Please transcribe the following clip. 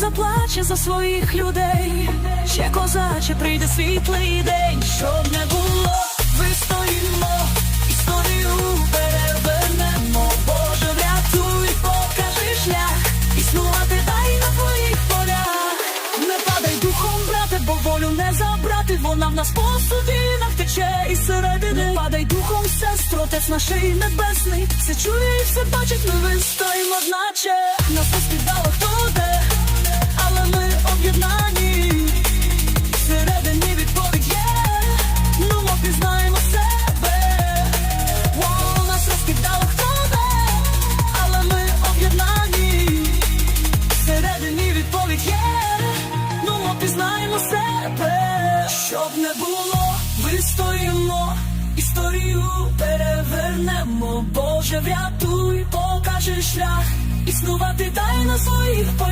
заплаче за своїх людей. Ще козаче прийде світлий день, щоб не було, вистоїмо, історію перевернемо. Боже, врятуй, покажи шлях, існувати дай на твоїх полях. Не падай духом, брате, бо волю не забрати, вона в нас по судинах тече і середини. Не падай духом, сестро, отець наший небесний, все чує і все бачить, ми вистоїмо, одначе щоб не було, вистоїмо, історію перевернемо. Боже, врятуй, покажи шлях, існувати дай на своїх полях.